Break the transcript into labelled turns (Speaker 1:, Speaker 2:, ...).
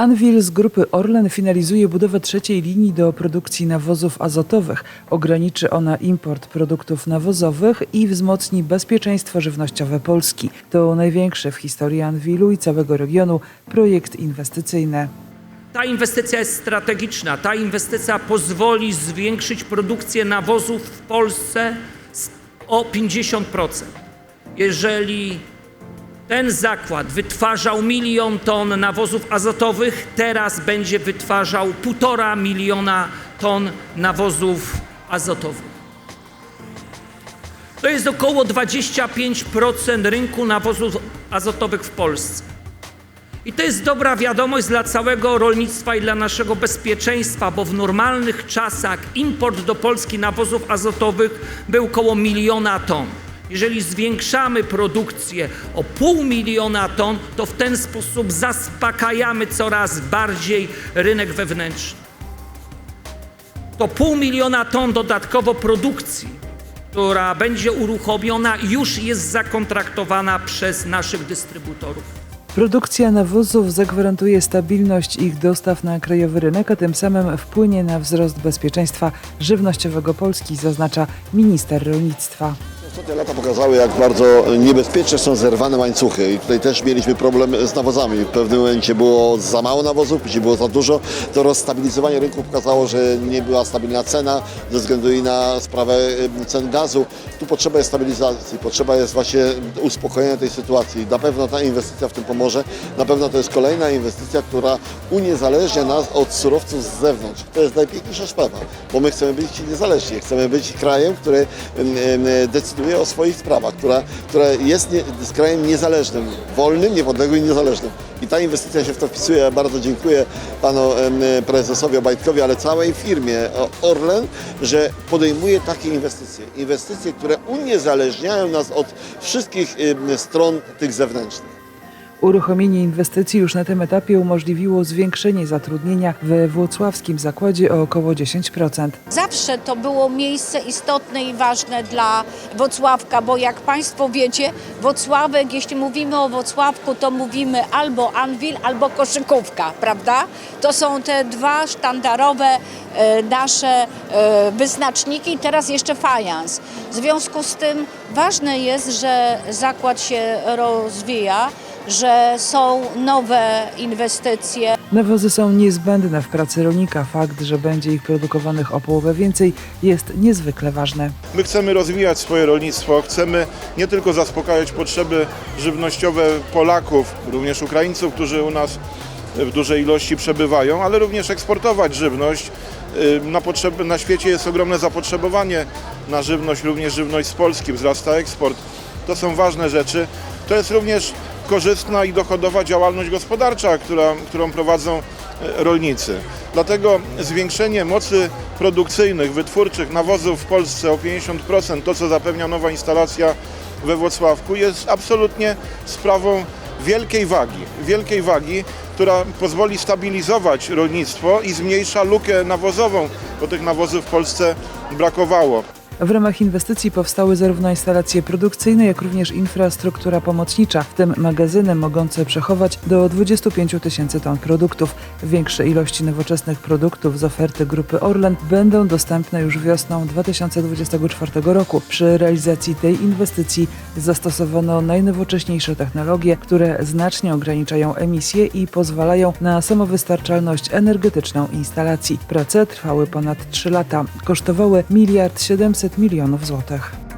Speaker 1: Anvil z grupy Orlen finalizuje budowę trzeciej linii do produkcji nawozów azotowych. Ograniczy ona import produktów nawozowych i wzmocni bezpieczeństwo żywnościowe Polski. To największy w historii Anvilu i całego regionu projekt inwestycyjny.
Speaker 2: Ta inwestycja jest strategiczna. Ta inwestycja pozwoli zwiększyć produkcję nawozów w Polsce o 50%. Jeżeli ten zakład wytwarzał milion ton nawozów azotowych, teraz będzie wytwarzał półtora miliona ton nawozów azotowych. To jest około 25% rynku nawozów azotowych w Polsce. I to jest dobra wiadomość dla całego rolnictwa i dla naszego bezpieczeństwa, bo w normalnych czasach import do Polski nawozów azotowych był około miliona ton. Jeżeli zwiększamy produkcję o pół miliona ton, to w ten sposób zaspokajamy coraz bardziej rynek wewnętrzny. To pół miliona ton dodatkowo produkcji, która będzie uruchomiona, już jest zakontraktowana przez naszych dystrybutorów.
Speaker 1: Produkcja nawozów zagwarantuje stabilność ich dostaw na krajowy rynek, a tym samym wpłynie na wzrost bezpieczeństwa żywnościowego Polski, zaznacza minister rolnictwa.
Speaker 3: Ostatnie lata pokazały, jak bardzo niebezpieczne są zerwane łańcuchy i tutaj też mieliśmy problem z nawozami. W pewnym momencie było za mało nawozów, później było za dużo. To rozstabilizowanie rynku pokazało, że nie była stabilna cena ze względu i na sprawę cen gazu. Tu potrzeba jest stabilizacji, potrzeba jest właśnie uspokojenia tej sytuacji. Na pewno ta inwestycja w tym pomoże. Na pewno to jest kolejna inwestycja, która uniezależnia nas od surowców z zewnątrz. To jest najpiękniejsza sprawa, bo my chcemy być niezależni. Chcemy być krajem, który em, decyduje o swoich sprawach, która, która jest nie, z krajem niezależnym, wolnym, niepodległym i niezależnym. I ta inwestycja się w to wpisuje. Ja bardzo dziękuję panu prezesowi Obajtkowi, ale całej firmie Orlen, że podejmuje takie inwestycje. Inwestycje, które uniezależniają nas od wszystkich stron tych zewnętrznych.
Speaker 1: Uruchomienie inwestycji już na tym etapie umożliwiło zwiększenie zatrudnienia we włocławskim zakładzie o około 10%.
Speaker 4: Zawsze to było miejsce istotne i ważne dla Wocławka, bo jak Państwo wiecie, Wocławek, jeśli mówimy o Wocławku, to mówimy albo Anwil, albo Koszykówka, prawda? To są te dwa sztandarowe e, nasze e, wyznaczniki i teraz jeszcze fajans. W związku z tym ważne jest, że zakład się rozwija, że są nowe inwestycje.
Speaker 1: Nawozy są niezbędne w pracy rolnika. Fakt, że będzie ich produkowanych o połowę więcej jest niezwykle ważny.
Speaker 5: My chcemy rozwijać swoje rolnictwo, chcemy nie tylko zaspokajać potrzeby żywnościowe Polaków, również Ukraińców, którzy u nas w dużej ilości przebywają, ale również eksportować żywność. Na, potrzeby, na świecie jest ogromne zapotrzebowanie na żywność, również żywność z Polski, wzrasta eksport. To są ważne rzeczy. To jest również korzystna i dochodowa działalność gospodarcza, która, którą prowadzą e, rolnicy. Dlatego zwiększenie mocy produkcyjnych, wytwórczych nawozów w Polsce o 50%, to co zapewnia nowa instalacja we Włocławku, jest absolutnie sprawą wielkiej wagi, wielkiej wagi, która pozwoli stabilizować rolnictwo i zmniejsza lukę nawozową, bo tych nawozów w Polsce brakowało.
Speaker 1: W ramach inwestycji powstały zarówno instalacje produkcyjne, jak również infrastruktura pomocnicza, w tym magazyny mogące przechować do 25 tysięcy ton produktów. Większe ilości nowoczesnych produktów z oferty grupy Orlen będą dostępne już wiosną 2024 roku. Przy realizacji tej inwestycji zastosowano najnowocześniejsze technologie, które znacznie ograniczają emisje i pozwalają na samowystarczalność energetyczną instalacji. Prace trwały ponad 3 lata, kosztowały miliard 700 milionów złotych.